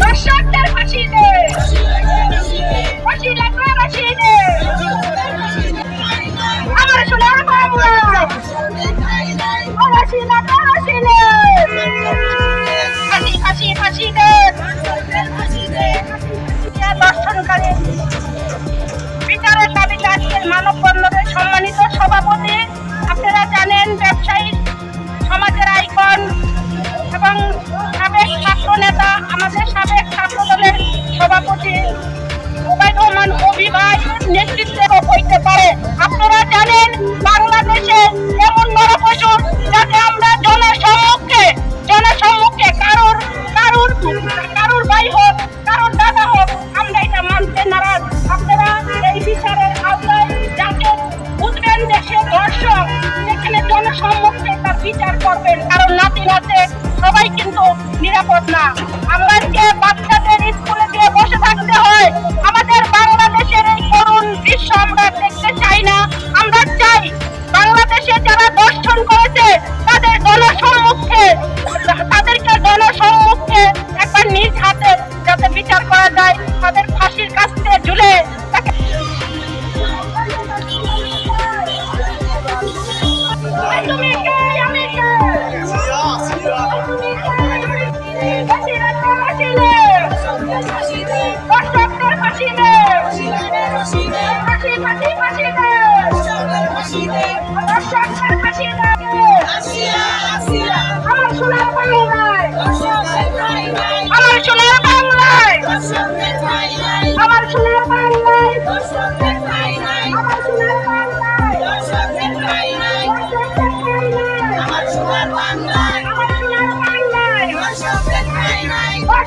দর্শকদের আমাদের সাবেক ছাত্র দলের সভাপতি ওবায়দুর রহমান অভি ভাই নেতৃত্বে হইতে পারে। আপনারা জানেন, বাংলাদেশে এমন নরপশু যাতে আমরা জনসম্মুখে জনসম্মুখে কারোর কারোর কারোর ভাই হোক, কারোর দাদা হোক, আমরা এটা মানতে নারাজ। আপনারা এই বিচারের আওতায় যাতে বুঝবেন যে সে দর্শক যেখানে জনসম্মুখে তার বিচার করবেন। কারণ নাতি নাচে সবাই কিন্তু নিরাপদ না। আমাদেরকে ফাঁসি ফাঁসি ফাঁসি দে দর্শকদের ফাঁসি দে। আমার সোনার বাংলায়। আমার সোনার বাংলায়। আমার সোনার বাংলায়। আমার সোনার বাংলায়। দর্শকদের ঠাঁই নাই। আমার সোনার বাংলায়। দর্শকদের ঠাঁই নাই। বড়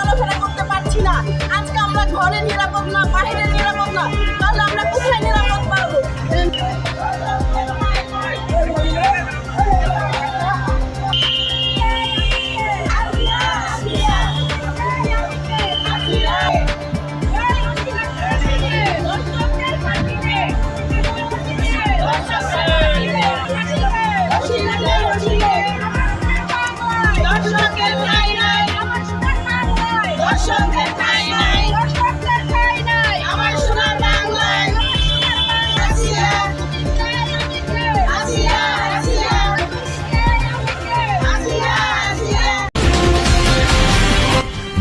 না। আজকে আমরা ঘরে নিরাপদ না বাইরে নিরাপদ না। তাহলে আমরা কোথায় নিরাপদ পাবো?